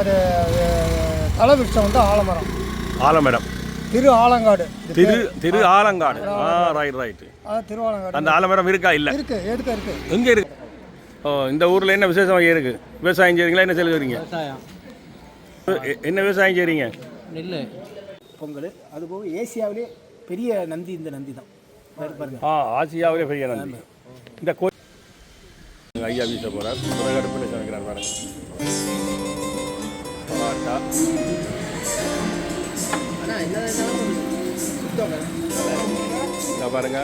அது அஹ், தலவிருஷம் வந்து ஆலமரம். ஆலமரம். திரு ஆலங்காடு. திரு. திரு ஆலங்காடு. ஆ ரைட் ரைட் திருவாலங்காடு அந்த ஆலமரம் இருக்கா? இல்லை. இருக்கு எதுக்கு இருக்கு. எங்கே இருக்கு? ஓ இந்த ஊரில் என்ன விசேஷமாக இருக்கு? விவசாயம் செய்றீங்களா? என்ன எ- என்ன விவசாயம் செய்றீங்க? நெல் பொங்கல். அதுபோக ஏசியாவிலே பெரிய நந்தி இந்த நந்தி தான். ஆ ஆசியாவிலே பெரிய நன்றி இந்த கோயில் ஐயா வீச போகிறார் பிறகு சமைக்கிறார் பாருங்க. பரோட்டா இங்க பாருங்க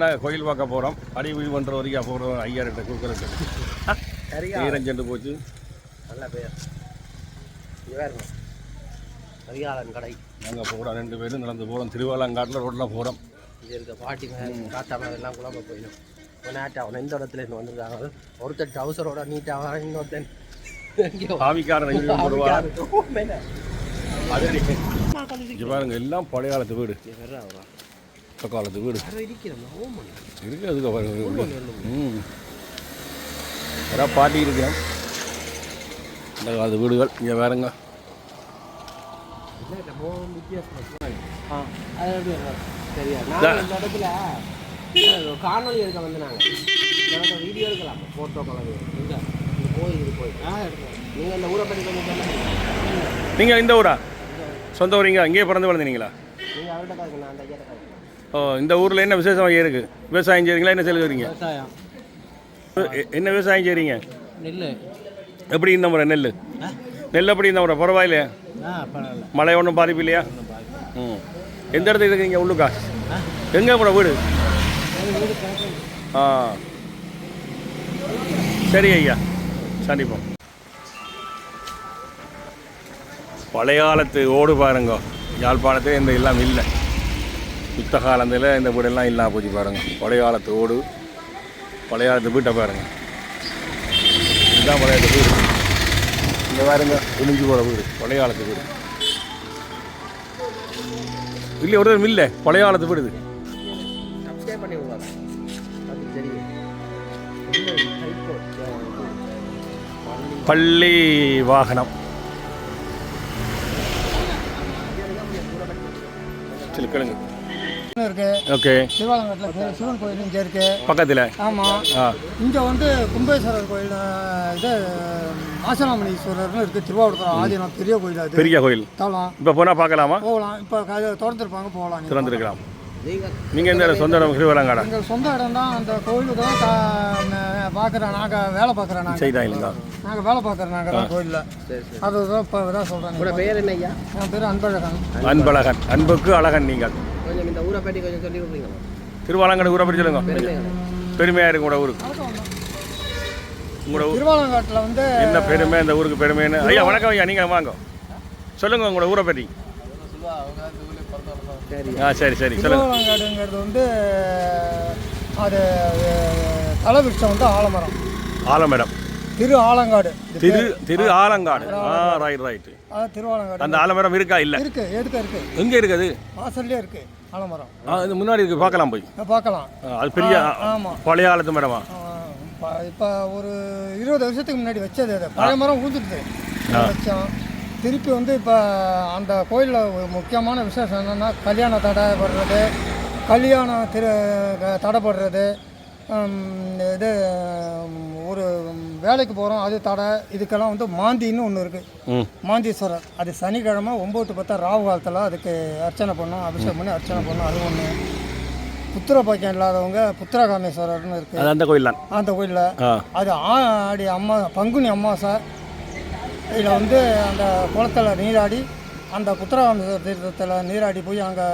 நாங்கள் கோயில் பார்க்க போகிறோம் அடி வீடு பண்ணுற வரைக்கும் போகிறோம் ஐயா கிட்ட கொடுக்குறதுக்கு ஈரஞ்செண்டு போச்சு. நல்ல பேர். இவருங்க அதிகாலன் கடை. நாங்கள் போகிறோம் ரெண்டு பேரும் நடந்து போகிறோம் திருவாலங்காட்டில் ரோட்டில் போகிறோம் இங்கே இருக்க பாட்டிங்க தாத்தா எல்லாம் குழம்ப போயிடும் அவன் எந்த இடத்துல இருந்து வந்திருக்காங்க ஒருத்தர் டவுசரோட நீட்டாக இன்னொருத்தன் பாருங்க எல்லாம் பழைய காலத்து வீடு காலத்து வீடு இருக்கு அதுக்கு வேற பாட்டி இருக்கேன் இந்த காலத்து வீடுகள் இங்கே வேறங்க? சரியா? காணொளி எடுக்க வந்து நாங்கள் வீடியோ எடுக்கலாம். ஃபோட்டோ கலர் இந்த கோயில் இது ஆ எடுக்கலாம். நீங்கள் இந்த ஊரை பற்றி கொஞ்சம் சொல்லுங்கள் நீங்கள் இந்த ஊரா? சொந்த ஊரிங்க இங்கேயே பிறந்து வளர்ந்தீங்களா? நீங்கள் அவர்கிட்ட நான் அந்த பாருங்க ஓ இந்த ஊரில் என்ன விசேஷமாக இருக்கு? விவசாயம் செய்றீங்களா? என்ன செய்றீங்க விவசாயம். என்ன விவசாயம் செய்றீங்க? நெல் எப்படி இந்த முறை நெல் நெல் எப்படி இந்த முறை? பரவாயில்லையா? மழை ஒன்றும் பாதிப்பு இல்லையா? ம். எந்த இடத்துல இருக்கீங்க உள்ளுக்கா? எங்கே கூட வீடு? ஆ. சரி ஐயா. சண்டிப்போம் பழைய காலத்து ஓடு பாருங்க. யாழ்ப்பாணத்தில் இந்த எல்லாம் இல்லை. யுத்த காலத்தில் இந்த வீடெல்லாம் இல்லாம போச்சு பாருங்க. பழைய காலத்து ஓடு பழைய காலத்து வீட்டை பாருங்க. இதுதான் பழைய காலத்து வீடு. இந்த பாருங்க விழிஞ்சு போகிற வீடு பழைய காலத்து வீடு. இல்லை ஒரு இல்லை பழைய காலத்து வீடு இது. பண்ணி விடுவாங்க அது தெரியும். பள்ளி வாகனம். சரி கேளுங்க. இருக்கு. ஓகே. இருக்கு. சிவன் கோயில் இங்கே இருக்கு. பக்கத்தில்? ஆமாம் இங்கே வந்து கும்பேஸ்வரர் கோயில் இது மாசனாமணீஸ்வரர்னு இருக்குது திருவாவூரத்தில் ஆதீனம் பெரிய கோயில் பெரிய கோயில். தலம். இப்போ போனால் பார்க்கலாமா? போகலாம். இப்போ திறந்துருப்பாங்க போகலாம். திறந்துருக்கலாம். நீங்கள் எந்த இடம்? சொந்த இடம் திருவலங்காடா? எங்கள் சொந்த இடம் தான் அந்த கோயிலுக்கு தான் பார்க்குறேன் நாங்கள் வேலை பார்க்குறேன் நாங்கள் செய்தா இல்லைங்களா? நாங்கள் வேலை பார்க்குறோம் நாங்கள் தான் கோயிலில். சரி சரி. அதுதான் இப்போ தான் சொல்கிறேன் உங்களோட பேர் என்ன ஐயா? என் பேர் அன்பழகன். அன்பழகன். அன்புக்கு அழகன் நீங்கள். கொஞ்சம் இந்த ஊரை பற்றி கொஞ்சம் சொல்லி விடுறீங்களா திருவாலங்காடு ஊரை பற்றி சொல்லுங்க. பெருமையாக இருக்கு. உங்களோட ஊருக்கு. உங்களோட திருவாலங்காட்டில் வந்து என்ன பெருமை இந்த ஊருக்கு பெருமைன்னு? ஐயா வணக்கம் ஐயா நீங்கள் வாங்க. சொல்லுங்க உங்களோட ஊரை பற்றி. ஆ சரி சரி திருவாலங்காடுங்கிறது வந்து அது தலவிருஷம் வந்து ஆலமரம். ஆலமரம். திரு ஆலங்காடு. திரு திரு ஆலங்காடு. ஆ ரைட் ரைட் அது திருவாலங்காடு. அந்த ஆலமரம் இருக்கா? இல்லை. இருக்கு எதுக்கு இருக்கு. எங்கே இருக்குது? வாசல்லே இருக்கு ஆலமரம். இது முன்னாடி இருக்கு. பார்க்கலாம் போய். பார்க்கலாம். அது பெரிய ஆமா. பழைய காலத்து மரமா? இப்போ ஒரு இருபது வருஷத்துக்கு முன்னாடி வச்சது அது. பழைய மரம் ஊந்துடுது வச்சோம். திருப்பி வந்து இப்போ அந்த கோயிலில் ஒரு முக்கியமான விசேஷம் என்னென்னா கல்யாண தடை படுறது கல்யாணம் திரு தடைப்படுறது இது ஒரு வேலைக்கு போகிறோம் அது தடை இதுக்கெல்லாம் வந்து மாந்தின்னு ஒன்று இருக்குது மாந்தீஸ்வரர். அது சனிக்கிழமை ஒம்பது பத்தா ராவு காலத்தில் அதுக்கு அர்ச்சனை பண்ணோம் அபிஷேகம் பண்ணி அர்ச்சனை பண்ணோம் அது ஒன்று புத்திர பாக்கியம் இல்லாதவங்க புத்திரகாமேஸ்வரர்னு இருக்குது அந்த கோயில் தான் அந்த கோயிலில். அது ஆடி அம்மா பங்குனி அமாவாசை இதில் வந்து அந்த குளத்தில் நீராடி அந்த புத்திரகாமேஸ்வரர் தீர்த்தத்தில் நீராடி போய் அங்கே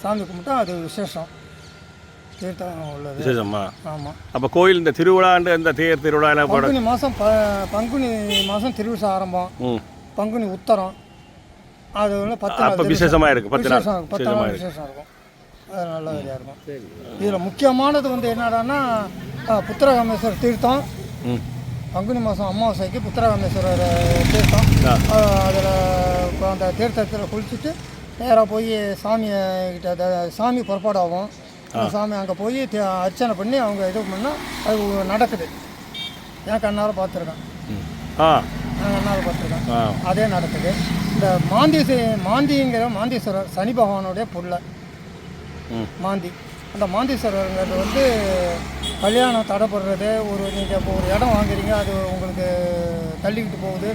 சாமி கும்பிட்டா அது விசேஷம். தீர்த்தம் உள்ளது. விசேஷமா? ஆமாம் அப்போ கோயில் இந்த திருவிழாண்டு இந்த தேர் திருவிழா பங்குனி மாதம் ப பங்குனி மாதம் திருவிழா ஆரம்பம். பங்குனி உத்தரம். அது வந்து பத்து அப்போ நாள் விசேஷமா இருக்கு பத்து நாள். பத்து நாள் விசேஷம் இருக்கும். அது நல்ல வழியாக இருக்கும். இதில் முக்கியமானது வந்து என்னடான்னா அஹ், புத்திரகாமேஸ்வரர் தீர்த்தம். ம். பங்குனி மாதம் அமாவாசைக்கு புத்திரகாமேஸ்வரர் தீர்த்தம். அதில் இப்போ அந்த தீர்த்தத்தில் குளிச்சுட்டு நேராக போய் சாமியை கிட்ட த- சாமி புறப்பாடு ஆகும் அந்த சாமி அங்கே போய் அர்ச்சனை பண்ணி அவங்க இது பண்ணால் அது நடக்குது. என் கண்ணால் பார்த்துருக்கேன். என் கண்ணால் பார்த்துருக்கேன். அதே நடக்குது. இந்த மாந்தீசி மாந்திங்கிற மாந்தீஸ்வரர் சனி பகவானுடைய புள்ள. மாந்தி. அந்த மாந்தீஸ்வரருங்கிறது வந்து கல்யாணம் தடைப்படுறது ஒரு நீங்கள் இப்போ ஒரு இடம் வாங்குறீங்க அது உங்களுக்கு தள்ளிக்கிட்டு போகுது.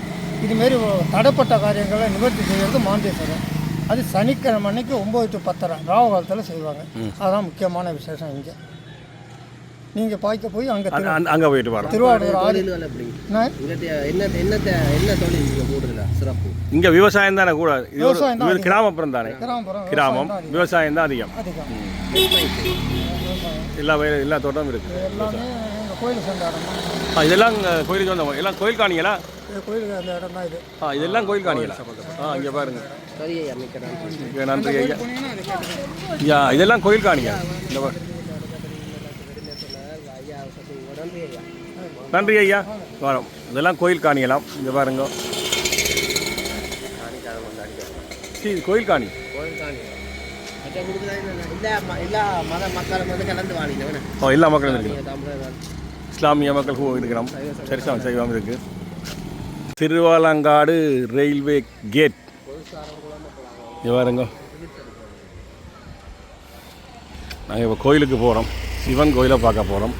இதுமாரி தடைப்பட்ட காரியங்களை நிவர்த்தி செய்கிறது மாந்தீஸ்வரர் அது சனிக்கிழமை அன்னைக்கு ஒம்பது டு பத்தரை ராவ காலத்தில் செய்வாங்க அதுதான் முக்கியமான விசேஷம் இங்கே. நீங்கள் பார்க்க போய் அங்கே அங்கே போயிட்டு வரோம் திருவாரூர் தொழில் இங்கே கூடுதல சிறப்பு? இங்கே விவசாயம் தானே கூட. இது கிராமப்புறம் தானே. கிராமப்புறம் கிராமம் விவசாயம் தான் அதிகம். அதிகம். எல்லா வயல் எல்லா தோட்டமும் இருக்குது தான் ஆ இதெல்லாம் கோயிலுக்கு வந்தவங்க எல்லாம் கோயில் காணிங்களா கோயிலுக்கு அந்த இடம் தான் இது. ஆ இதெல்லாம் கோயில் காணிங்களா ஆ இங்கே பாருங்க. சரி ஐயா மிக்க நன்றி ஐயா. ஐயா இதெல்லாம் கோயில் காணிங்க இந்த பாரு. ஐயா நன்றி ஐயா நன்றி ஐயா. வரோம். இதெல்லாம் கோயில் காணியலாம் இங்கே பாருங்க. சரி கோயில் காணி. ஓ எல்லா மக்களும் இருக்கு. இஸ்லாமிய மக்கள் இருக்கிறோம் சரிசம் செய்வாங்க இருக்கு. Thiruvalangadu railway gate. இங்கே பாருங்க. நாங்கள் இப்போ கோயிலுக்கு போகிறோம் சிவன் கோயிலை பார்க்க போகிறோம்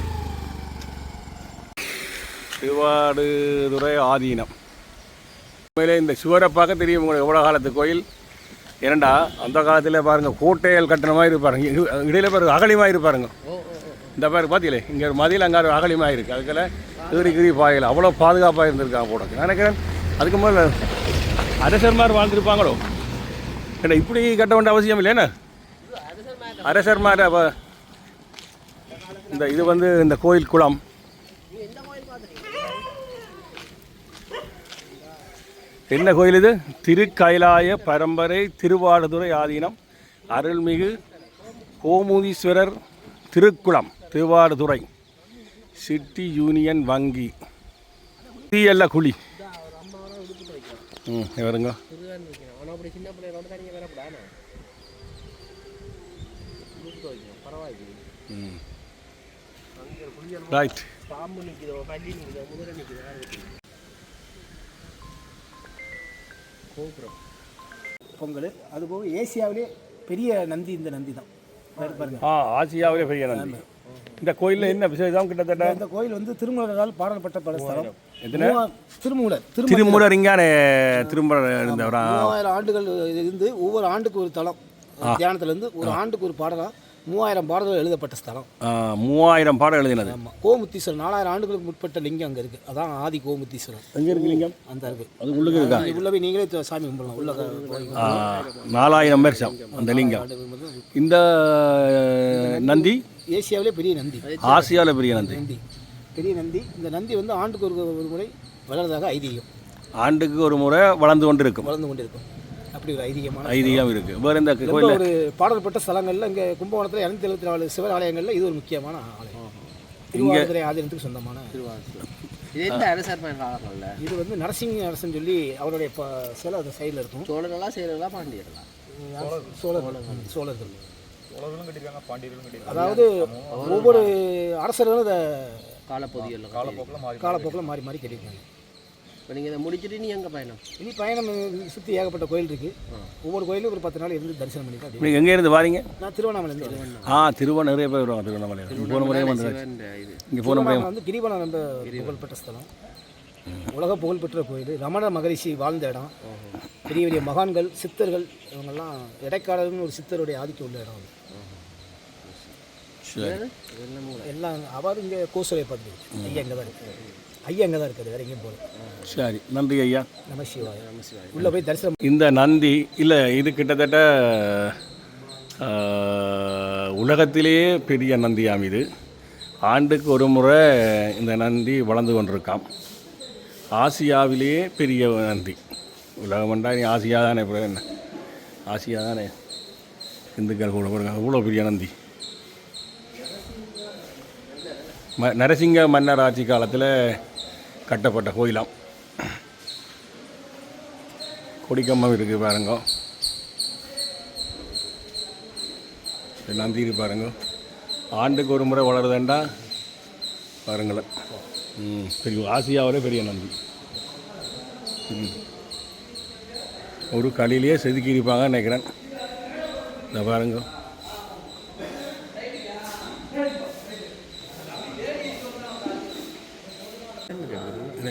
திருவாடுதுறை ஆதீனம். உண்மையிலே இந்த சுவரை பார்க்க தெரியும் உங்களுக்கு எவ்வளோ காலத்து கோயில்? ஏன்னா அந்த காலத்தில் பாருங்கள் கோட்டைகள் கட்டணமாக இருப்பாருங்க. இடையில பாருங்க அகலிமாக இருப்பாருங்க. இந்த பாரு பார்த்தீங்களே இங்கே ஒரு மதியில் அங்கே ஒரு அகலிமாக இருக்குது அதுக்குள்ள கிரி கிரி பாயில். அவ்வளோ பாதுகாப்பாக இருந்திருக்காங்க போட நான் நினைக்கிறேன் அதுக்கு மேலே அரசர் மாதிரி வாழ்ந்துருப்பாங்களோ? ஏன்னா இப்படி கட்ட வேண்டிய அவசியம் இல்லைண்ணே அரசர் மாதிரி இந்த இது வந்து இந்த கோயில் குளம். என்ன கோயில் இது? திருக்கைலாய பரம்பரை திருவாடுதுறை ஆதீனம். அருள்மிகு கோமுதீஸ்வரர் திருக்குளம் திருவாடுதுறை. சிட்டி யூனியன் வங்கி. தீயல்ல குழி. ம் வருங்க. அவனை கோபுரம் பொங்கல் அதுபோக ஏசியாவிலே பெரிய நந்தி இந்த நந்தி தான். ஆ ஆசியாவிலே பெரிய நந்தி. இந்த கோயிலில் என்ன விசேஷம் கிட்டத்தட்ட? இந்த கோயில் வந்து திருமூலரால் பாடல்பட்ட பல ஸ்தலம். திருமூலர் திருமூலர். இங்கானே திருமுலர் இருந்தவரா? மூவாயிரம் ஆண்டுகள் இருந்து ஒவ்வொரு ஆண்டுக்கு ஒரு தலம். தியானத்துல இருந்து ஒரு ஆண்டுக்கு ஒரு பாடலாம் மூவாயிரம் பாடல்கள் எழுதப்பட்ட ஸ்தலம். மூவாயிரம் பாடம் எழுதினது. ஆமாம் கோமுத்தீஸ்வரர் நாலாயிரம் ஆண்டுகளுக்கு முற்பட்ட லிங்கம் அங்கே இருக்குது அதான் ஆதி கோமுத்தீஸ்வரர். எங்கே இருக்கு லிங்கம்? அந்த இருக்கு. அது உள்ளுக்கு இருக்கா? உள்ள போய் நீங்களே சாமி கும்பிடலாம். உள்ள நாலாயிரம் வருஷம் அந்த லிங்கம். இந்த நந்தி ஏசியாவிலே பெரிய நந்தி. ஆசியாவில் பெரிய நந்தி. நந்தி. பெரிய நந்தி. இந்த நந்தி வந்து ஆண்டுக்கு ஒரு ஒரு முறை வளர்றதாக ஐதீகம். ஆண்டுக்கு ஒரு முறை வளர்ந்து கொண்டு இருக்கும் வளர்ந்து கொண்டிருக்கும். அப்படி ஒரு ஐதீகமான ஐதீகம் இருக்கு. வேறு இந்த கோயில் ஒரு பாடல்பட்ட ஸ்தலங்கள்ல இங்கே கும்பகோணத்தில் இரநூத்தி எழுபத்தி நாலு சிவன் ஆலயங்கள்ல இது ஒரு முக்கியமான ஆலயம். திருவாரூரை ஆதீனத்துக்கு சொந்தமான இது எந்த அரசர் பயன் காலங்கள்ல இது வந்து நரசிங்க அரசன் சொல்லி அவருடைய சிலை அந்த சைடில் இருக்கும். சோழர்களா சேரர்களா பாண்டியர்களா? சோழர்கள். சோழர்கள். அதாவது ஒவ்வொரு அரசர்களும் இதை காலப்பகுதிகளில் காலப்போக்கில் மாறி மாறி கட்டியிருக்காங்க. இப்போ நீங்கள் இதை முடிச்சுட்டு நீ எங்கே பயணம்? இனி பயணம் சுற்றி ஏகப்பட்ட கோயில் இருக்கு. ஒவ்வொரு கோயிலும் ஒரு பத்து நாள் இருந்து தரிசனம் பண்ணிட்டு நீங்கள் எங்கே இருந்து வாரீங்க? நான் திருவண்ணாமலையிலேருந்து ஆ திருவண்ண நிறைய பேர் வருவாங்க திருவண்ணாமலை போன முறையும் வந்து இங்கே போன முறையும் திருவண்ணாமலை வந்து கிரிவலம் ரொம்ப புகழ்பெற்ற ஸ்தலம். உலக புகழ்பெற்ற கோயில். ரமண மகரிஷி வாழ்ந்த இடம். பெரிய பெரிய மகான்கள் சித்தர்கள் இவங்கெல்லாம் இடைக்காலர்னு ஒரு சித்தருடைய ஆதிக்கம் உள்ள இடம் அது. எல்லாம் அவர் இங்கே கோசுரை பார்த்து ஐயா இங்கே தான் இருக்கு. ஐயா இங்கே தான் இருக்காரு வேற எங்கேயும் போகல. சரி நன்றி ஐயா. நம சிவாய. உள்ளே போய் தரிசனம் இந்த நந்தி இல்லை இது கிட்டத்தட்ட உலகத்திலேயே பெரிய நந்தியாம் இது. ஆண்டுக்கு ஒரு முறை இந்த நந்தி வளர்ந்து கொண்டிருக்காம். ஆசியாவிலேயே பெரிய நந்தி. உலகம் என்றால் நீ ஆசியா தானே இப்போ என்ன? ஆசியா தானே? இந்துக்கள் கூட அவ்வளோ பெரிய நந்தி. ம நரசிங்க மன்னர் ஆட்சி காலத்தில் கட்டப்பட்ட கோயிலாம். கொடிக்கம்பம் இருக்குது பாருங்க. இது நந்தி பாருங்க. ஆண்டுக்கு ஒரு முறை வளருதுண்டா? பாருங்களேன். ம் பெரிய ஆசியாவிலே பெரிய நந்தி. ம். ஒரு களிலேயே செதுக்கி இருப்பாங்கன்னு நினைக்கிறேன். இந்த பாருங்க.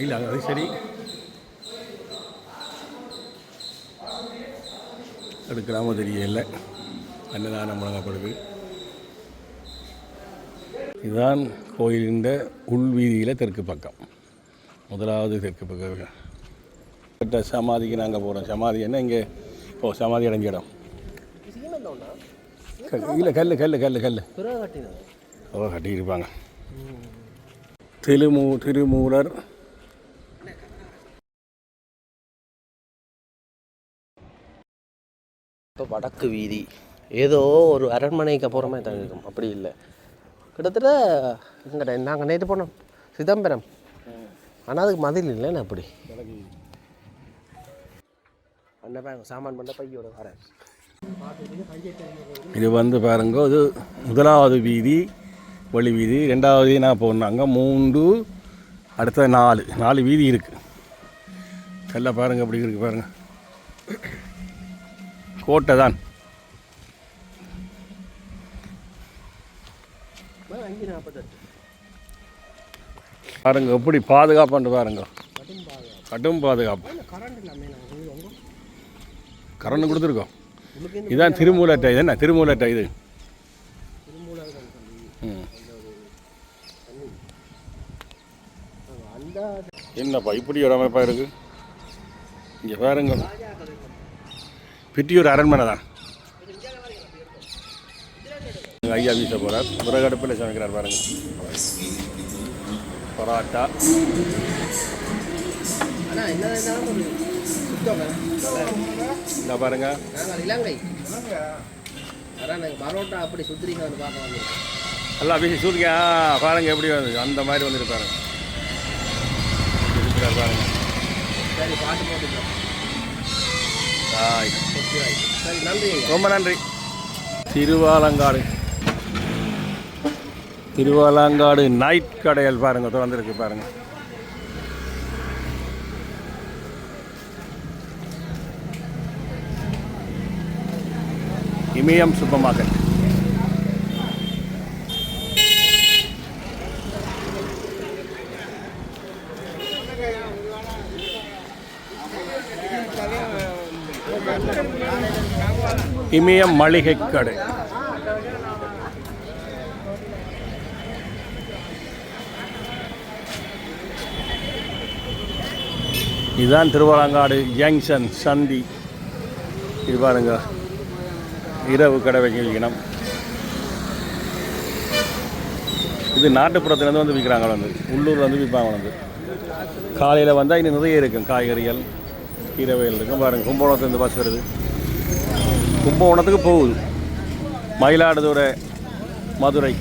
இல்லை அது சரி. எடுக்கலாமோ தெரியல அன்னதானம் வழங்கப்படுது. இதுதான் கோயிலின் உள்வீதியில் தெற்கு பக்கம். முதலாவது தெற்கு பக்கம். கிட்ட சமாதிக்கு நாங்கள் போகிறோம் சமாதி என்ன? இங்கே ஓ சமாதி அடைஞ்ச இடம். இல்லை கல் கல் கல் கல் ஓ கட்டியிருப்பாங்க. திருமூ திருமூலர் இப்போ வடக்கு வீதி. ஏதோ ஒரு அரண்மனைக்கு மாதிரி தான் இருக்கும். அப்படி இல்லை. கிட்டத்தட்ட எங்கட நாங்கள் நேற்று போனோம். சிதம்பரம். ஆனால் அதுக்கு மதில் இல்லைன்னு அப்படி? சாமான் பண்ண பையோட வரேன் இது வந்து பாருங்க இது முதலாவது வீதி வழி வீதி. ரெண்டாவது நான் போனாங்க மூன்று அடுத்த நாலு. நாலு வீதி இருக்குது கல்ல பாருங்க அப்படி இருக்கு பாருங்க. கோட்டை தான் பாருங்க எப்படி பாதுகாப்புன்னு பாருங்க. கடும் பாதுகாப்பு. கரண்ட் கொடுத்துருக்கோம். இதுதான் திருமூலட்டை இது என்ன? திருமூலட்டை இது. என்னப்பா இப்படி ஒரு அமைப்பாக இருக்கு? இங்கே பாருங்க. பிட்டியூர் அரண்மனை தான். ஐயா வீச போகிறார் முருகடுப்பில் சமைக்கிறார் பாருங்க. பரோட்டா. இந்த பாருங்க. இலங்கை பரோட்டா அப்படி சுத்துறீங்க வந்து பார்க்க எல்லாம் வீசி சூரிக்கா பாருங்க எப்படி வந்து அந்த மாதிரி வந்துட்டு பாருங்க. பாருங்க. சரி பாட்டு போட்டுக்கலாம். சரி நன்றி ரொம்ப நன்றி. திருவாலங்காடு. திருவாலங்காடு நைட் கடைகள் பாருங்கள் திறந்துருக்கு பாருங்கள் இமயம் சூப்பர் மார்க்கெட் இமயம் மளிகை கடை. இதுதான் திருவாலங்காடு ஜங்ஷன் சந்தி. இது பாருங்க இரவு கடை வைக்கணும் இது நாட்டுப்புறத்துலேருந்து வந்து விற்கிறாங்க வந்து. உள்ளூரில் வந்து விற்பாங்க வந்து. காலையில் வந்தால் இன்னும் நிறைய இருக்கும். காய்கறிகள் கீரை இருக்கும். பாருங்கள் கும்பகோணத்துலேருந்து பஸ் வருது. கும்பகோணத்துக்கு போகுது. மயிலாடுதுறை மதுரை.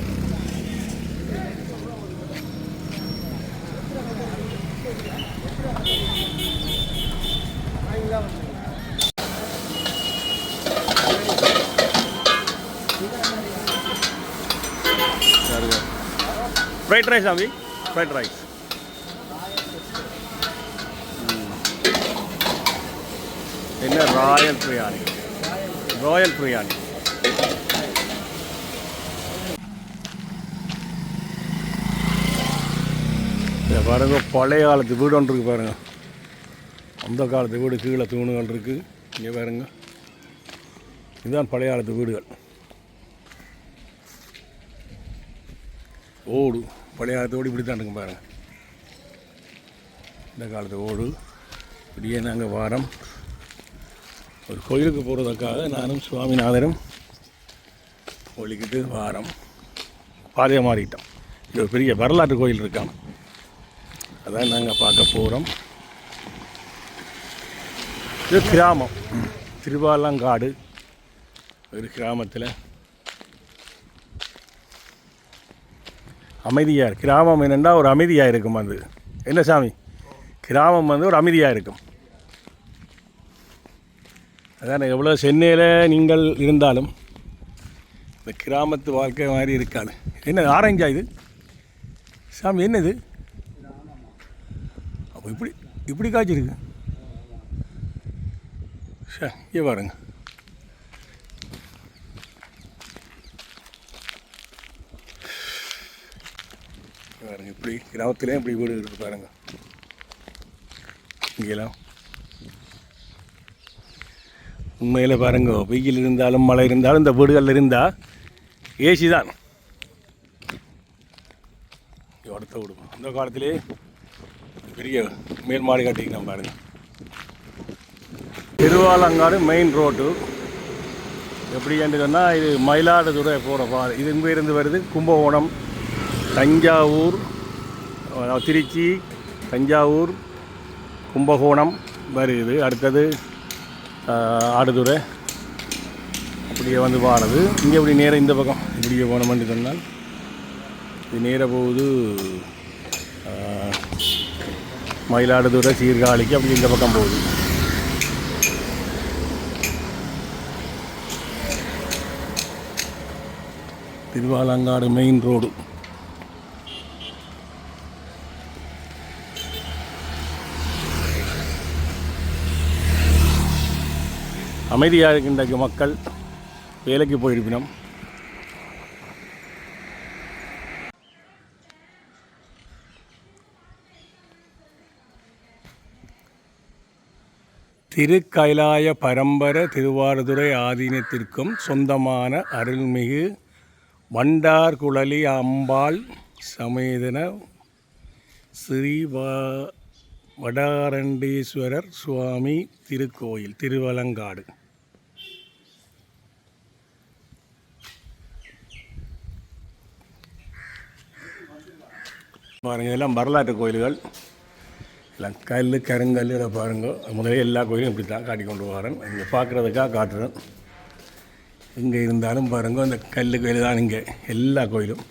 ஃப்ரைட் ரைஸ் சாமி ஃப்ரைட் ரைஸ் என்ன ராயல் பிரியாணி? ராயல் பிரியாணி இதை பாருங்க பழைய காலத்து வீடு ஒன்று இருக்கு பாருங்க. அந்த காலத்து வீடு கீழே தூணுகள் இருக்கு. இங்கே பாருங்க. இதுதான் பழைய காலத்து வீடுகள். ஓடு. பழைய காலத்து ஓடு இப்படி தான் இருக்கும் பாருங்க. இந்த காலத்து ஓடு. இப்படியே நாங்கள் வாரம் ஒரு கோயிலுக்கு போகிறதுக்காக நானும் சுவாமிநாதனும் ஒழிக்கிட்டு வாரம். பாதையை மாறிட்டோம். இது ஒரு பெரிய வரலாற்று கோயில் இருக்கான் அதான் நாங்கள் பார்க்க போகிறோம் இது கிராமம். திருவாலங்காடு. ஒரு கிராமத்தில் அமைதியாக கிராமம் என்னென்னா ஒரு அமைதியாக இருக்கும் அது. என்ன சாமி? கிராமம் வந்து ஒரு அமைதியாக இருக்கும். அதான் எவ்வளோ சென்னையில் நீங்கள் இருந்தாலும் இந்த கிராமத்து வாழ்க்கை மாதிரி இருக்காது. என்ன ஆரஞ்சா இது? சாமி என்னது? அப்போ இப்படி இப்படி காய்ச்சிருக்கு. சே இங்கே பாருங்க. பாருங்க இப்படி கிராமத்துலேயும் இப்படி வீடு இருக்கு பாருங்க. இங்கெல்லாம் உண்மையில் பாருங்க வெயில் இருந்தாலும் மழை இருந்தாலும் இந்த வீடுகளில் இருந்தால் ஏசி தான். அடுத்த வீடு அந்த காலத்திலே பெரிய மேல் மாடி கட்டிக்கலாம் பாருங்க. திருவாலங்காடு மெயின் ரோட்டு எப்படி என்று சொன்னால் இது மயிலாடுதுறை போகிற பாதை. இது இங்கே இருந்து வருது கும்பகோணம் தஞ்சாவூர் திருச்சி தஞ்சாவூர் கும்பகோணம் வருது. அடுத்தது ஆடுதுறை. அப்படியே வந்து வாடுது இங்கே இப்படி நேராக இந்த பக்கம்? இப்படியே போனோம்னு சொன்னால் இது நேராக போகுது மயிலாடுதுறை சீர்காழிக்கு அப்படி இந்த பக்கம் போகுது. திருவாலங்காடு மெயின் ரோடு அமைதியாக இருக்கின்ற மக்கள் வேலைக்கு போயிருப்பினோம். திருக்கைலாய பரம்பர திருவாரதுரை ஆதீனத்திற்கும் சொந்தமான அருள்மிகு வண்டார் குழலி அம்பாள் சமேதன ஸ்ரீ வ- வடாரண்டீஸ்வரர் சுவாமி திருக்கோயில் திருவலங்காடு. பாருங்கள் இதெல்லாம் வரலாற்று கோயில்கள். எல்லாம் கல் கருங்கல் இதை பாருங்க. முதலே எல்லா கோயிலும் இப்படி தான் காட்டி கொண்டு வரேன். இங்கே பார்க்குறதுக்காக காட்டுறேன். எங்கே இருந்தாலும் பாருங்க அந்த கல் கோயில் தான் இங்கே. எல்லா கோயிலும்.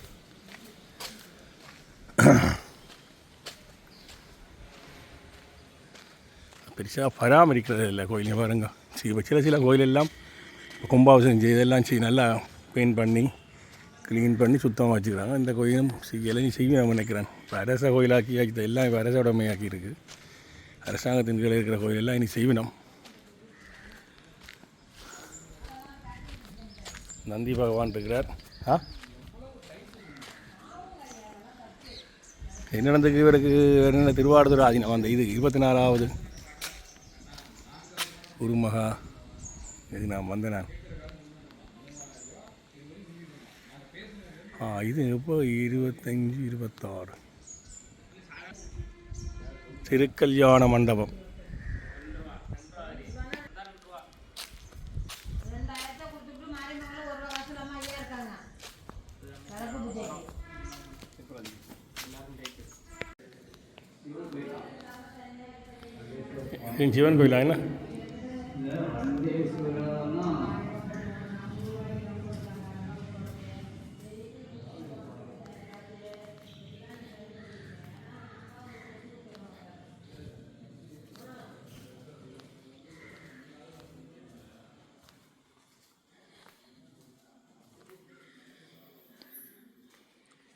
பெருசாக பராமரிக்கிறது இல்லை கோயிலுங்க பாருங்க. சில சில கோயிலெல்லாம் கும்பாபிஷேகம் செய்தெல்லாம் செய்ய நல்லா பெயிண்ட் பண்ணி க்ளீன் பண்ணி சுத்தமாக வச்சுக்கிறாங்க. இந்த கோயிலும் செய்யலை செய்யும் நினைக்கிறேன். இப்போ அரச கோயிலாக்கி ஆக்கி எல்லாம் இப்போ அரச உடமையாக்கி இருக்குது அரசாங்கத்தின் கீழே இருக்கிற கோயில் எல்லாம் இனி செய்வினம் நந்தி பகவான் இருக்கிறார். ஆ? என்ன நடந்துக்கு இவருக்கு? என்ன திருவாடுதுறை ஆதீனம்? அந்த இது இருபத்தி நாலாவது குருமகா. இது நான் வந்தேன் நான். இது எப்போ? இருபத்தஞ்சி இருபத்தாறு. திருக்கல்யாண மண்டபம். சிவன் கோயிலா என்ன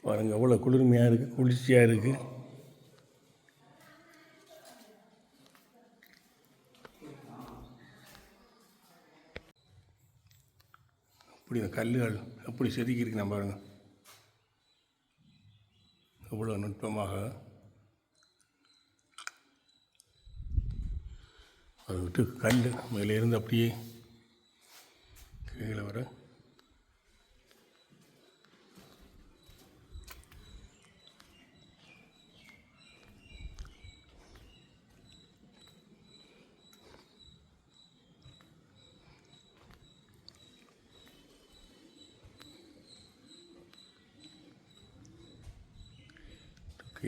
பாருங்க எவ்வளோ குளிர்மையாக மகிழ்ச்சியாக இருக்குது அப்படி இந்த கல்லுகள் எப்படி செதுக்கியிருக்கு நம்ம பாருங்க. எவ்வளோ நுட்பமாக. அதை விட்டு கல் மேலே இருந்து அப்படியே கீழே வர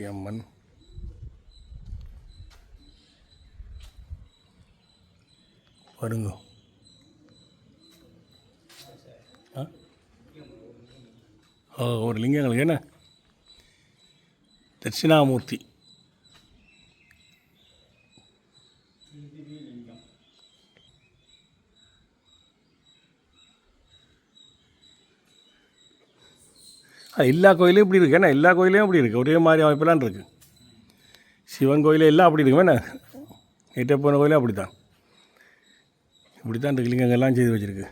அம்மன் வருங்க ஆ ஓ ஒரு லிங்கங்களுக்கு என்ன தட்சிணாமூர்த்தி அது எல்லா கோயிலும் இப்படி இருக்கு. என்ன எல்லா கோயிலையும் அப்படி இருக்குது ஒரே மாதிரி அமைப்பெல்லாம் இருக்குது சிவன் கோயிலே எல்லாம் அப்படி இருக்கும் என்ன எட்டப்போன கோயிலும் அப்படி தான் இப்படி தான் இருக்கு லிங்கங்கள்லாம் செய்து வச்சுருக்கு.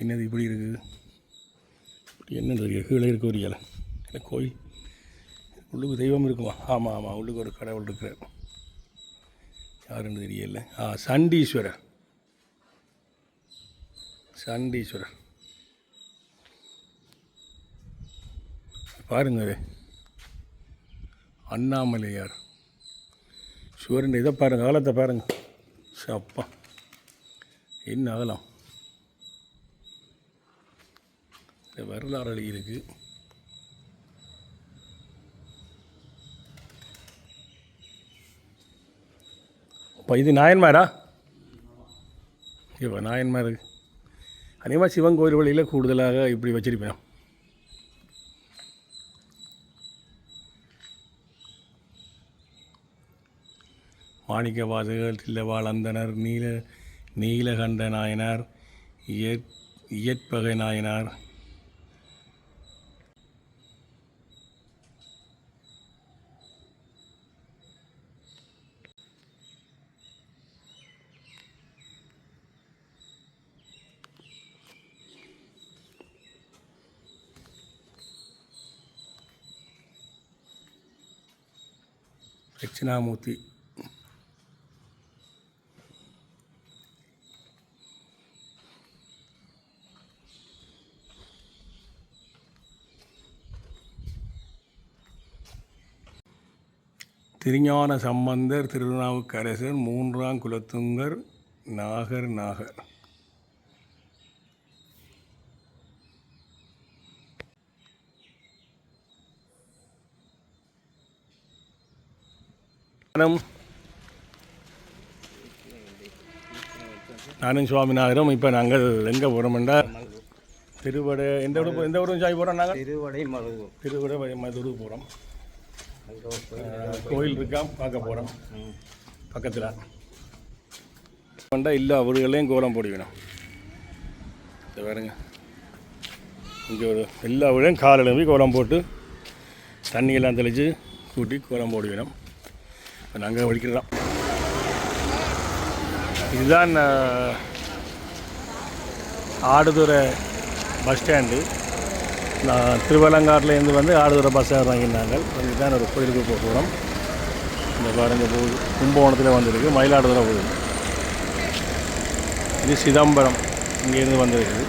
என்னது இப்படி இருக்குது இப்படி என்ன இருக்குது கீழே இருக்க ஒரு இலை? இல்லை கோயில். உள்ளுக்கு தெய்வம் இருக்குமா? ஆமாம் ஆமாம் உள்ளுக்கு ஒரு கடவுள் இருக்கிறார். யாருன்னு தெரியல. ஆ சண்டீஸ்வரர். சண்டீஸ்வரர். பாருங்க அண்ணாமலையார். சிவரன் இதை பாருங்கள் அகலத்தை பாருங்கள் சப்பா என்ன அகலம்? இந்த வரலாறு இருக்குது இப்போ இது நாயன்மாரா? இப்போ நாயன்மார். அதிகமாக சிவன் கோயில் வழியில் கூடுதலாக இப்படி வச்சிருப்பேன். மாணிக்க வாசகர் தில்லவாள் அந்தனர் நீல நீலகண்ட நாயனார் இயற் இயற்பகை நாயனார் தட்சிணாமூர்த்தி. திருஞான சம்பந்தர் திருநாவுக்கரசர் மூன்றாம் குலத்துங்கர் நாகர் நாகர். வணக்கம். நானும் சுவாமிநாதரும் இப்போ நாங்கள் எங்கே போகிறோம்டா திருவடை எந்த ஊர் எந்த ஊரும் சாய் போகிறோம் நாங்கள்? திருவடை மருகு திருவிட மதுரு போகிறோம் கோயில் இருக்கா. பார்க்க போகிறோம் பக்கத்தில். வந்தால் எல்லா வீடுகளையும் கோலம் போடி வேணும் இதை பாருங்க. இங்கே ஒரு எல்லா வீடையும் கால் எழும்பி கோலம் போட்டு தண்ணியெல்லாம் தெளித்து கூட்டி கோலம் போடி வேணும் இப்போ நாங்கள் வலிக்கிறோம் இதுதான் ஆடுதுறை பஸ் ஸ்டாண்டு நான் திருவலங்காட்டிலேருந்து வந்து ஆடுதுறை பஸ் இறங்கினாங்க இதுதான் ஒரு கோயிலுக்கு போக போகிறோம் இந்த பாருங்க போகுது கும்பகோணத்தில் வந்திருக்கு மயிலாடுதுறை போகுது. இது சிதம்பரம் இங்கேருந்து வந்திருக்குது.